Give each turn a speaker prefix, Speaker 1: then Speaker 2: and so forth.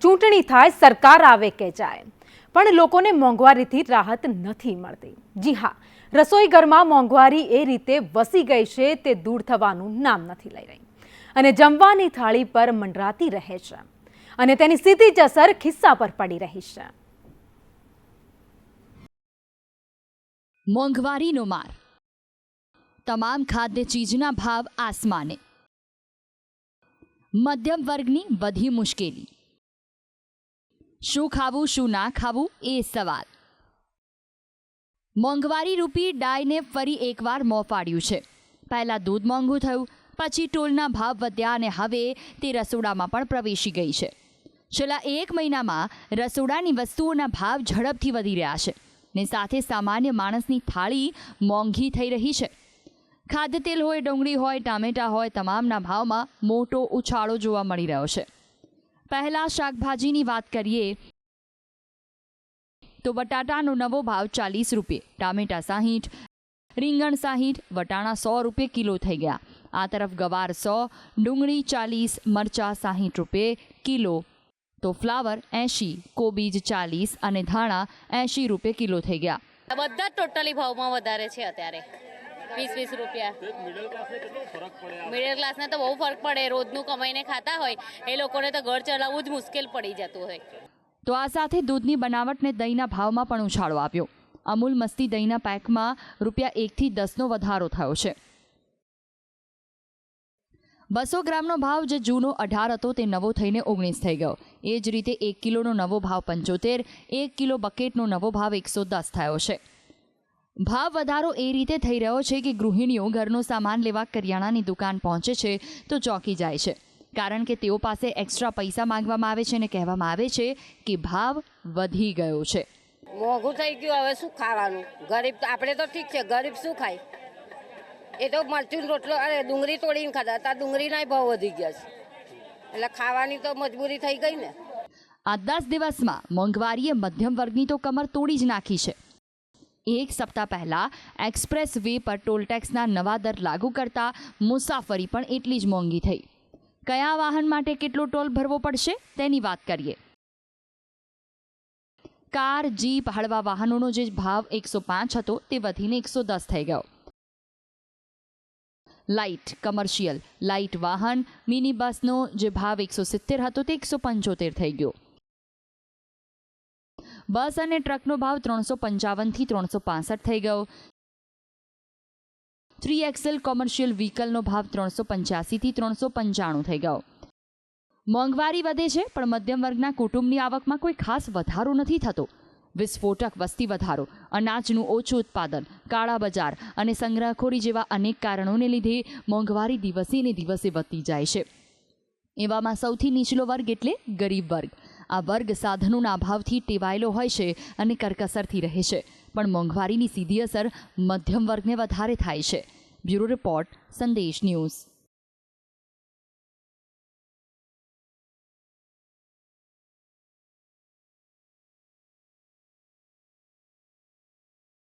Speaker 1: ચૂંટણી થાય, સરકાર આવે કે જાય. પણ લોકોને મોંઘવારીથી રાહત નથી મળતી. જી હા રસોઈ ઘરમાં મોંઘવારી એ રીતે વસી ગઈ છે, તે દૂર થવાનું નામ નથી લઈ રહી. અને જમવાની થાળી પર મંડરાતી રહે છે. અને તેની સીધી જ અસર ખિસ્સા પર પડી રહી છે.
Speaker 2: મોંઘવારીનો માર. તમામ ખાદ્ય ચીજના ભાવ આસમાને. મધ્યમ વર્ગની બધી મુશ્કેલી. શું ખાવું શું ના ખાવું? એ સવાલ. મોંઘવારી રૂપી ડાયને ફરી એકવાર મોં ફાડ્યું છે. પહેલાં દૂધ મોંઘું થયું પછી ટોલના ભાવ વધ્યા અને હવે તે રસોડામાં પણ પ્રવેશી ગઈ છે. છેલ્લા એક મહિનામાં રસોડાની વસ્તુઓના ભાવ ઝડપથી વધી રહ્યા છે ને સાથે સામાન્ય માણસની થાળી મોંઘી થઈ રહી છે. ખાદ્ય તેલ હોય ડુંગળી હોય ટામેટા હોય તમામના ભાવમાં મોટો ઉછાળો જોવા મળી રહ્યો છે. પહેલાં શાકભાજીની વાત કરીએ તો બટાટાનો નવો ભાવ ચાલીસ રૂપિયે, ટામેટા સાહીઠ, રીંગણ સાહીઠ, વટાણા સો રૂપિયે કિલો થઈ ગયા. આ તરફ ગવાર સો, ડુંગળી ચાલીસ, મરચાં સાહીઠ રૂપિયે કિલો. તો ફ્લાવર એંશી, કોબીજ ચાલીસ અને ધાણા એંશી રૂપિયે કિલો થઈ ગયા.
Speaker 3: બધા ટોટલી ભાવમાં વધારે છે અત્યારે. વીસ વીસ રૂપિયા. મિડલ ક્લાસને તો બહુ ફરક પડે રોજનું કમાઈને ખાતા હોય એ લોકોને તો ઘર ચલાવવું જ મુશ્કેલ પડી જતું હોય.
Speaker 2: તો આ સાથે દૂધની બનાવટને દહીંના ભાવમાં પણ ઉછાળો આવ્યો. અમૂલ મસ્તી દહીંના પેકમાં રૂપિયા એકથી દસનો વધારો થયો છે. બસો ગ્રામનો ભાવ જે જૂનો અઢાર હતો તે નવો થઈને ઓગણીસ થઈ ગયો. એ જ રીતે એક કિલોનો નવો ભાવ પંચોતેર એક કિલો બકેટનો નવો ભાવ એકસો દસ થયો છે. ભાવ વધારો એ રીતે થઈ રહ્યો છે કે ગૃહિણીઓ ઘરનો સામાન લેવા કરિયાણાની દુકાન પહોંચે છે તો ચોંકી જાય છે. કારણ કે તેઓ પાસે એક્સ્ટ્રા પૈસા માંગવામાં આવે છે અને કહેવામાં આવે છે કે ભાવ વધી ગયો છે.
Speaker 4: મોંઘું થઈ ગયું હવે શું ખાવાનું? ગરીબ આપણે તો ઠીક છે ગરીબ શું ખાય? એ તો મરચું રોટલો અરે ડુંગળી તોડીને ખાતા હતા ડુંગળીના ભાવ વધી ગયા છે. એટલે ખાવાની તો મજબૂરી થઈ ગઈ ને.
Speaker 2: આ દસ દિવસમાં મોંઘવારીએ મધ્યમ વર્ગની તો કમર તોડી જ નાખી છે. એક સપ્તાહ પહેલાં એક્સપ્રેસ વે પર ટોલ ટેક્સના નવા દર લાગુ કરતા મુસાફરી પણ એટલી જ મોંઘી થઈ. કયા વાહન માટે કેટલો ટોલ ભરવો પડશે? તેની વાત કરીએ. કાર, જીપ, હળવા વાહનોનો જે ભાવ એકસો પાંચ હતો તે વધીને એકસો દસ થઈ ગયો. લાઇટ, કમર્શિયલ લાઇટ વાહન મિની બસનો જે ભાવ એકસો સિત્તેર હતો તે એકસો પંચોતેર થઈ ગયો. બસ અને ટ્રકનો ભાવ ત્રણસો પંચાવનથી ત્રણસો પાસઠ થઈ ગયો. થ્રી એક્સેલ કોમર્શિયલ વ્હીકલનો ભાવ ત્રણસો પંચ્યાસીથી ત્રણસો પંચાણું થઈ ગયો. મોંઘવારી વધે છે, પણ મધ્યમ વર્ગના કુટુંબની આવકમાં કોઈ ખાસ વધારો નથી થતો. વિસ્ફોટક વસ્તી વધારો, અનાજનું ઓછું ઉત્પાદન, કાળા બજાર અને સંગ્રહખોરી જેવા અનેક કારણોને લીધે મોંઘવારી દિવસે ને દિવસે વધતી જાય છે. એવામાં સૌથી નીચલો વર્ગ એટલે ગરીબ વર્ગ. આ વર્ગ સાધનોના અભાવથી ટેવાયેલો હોય છે અને કરકસરથી રહે છે. પણ મોંઘવારીની સીધી અસર મધ્યમ વર્ગને વધારે થાય છે. Bureau report, Sandesh news.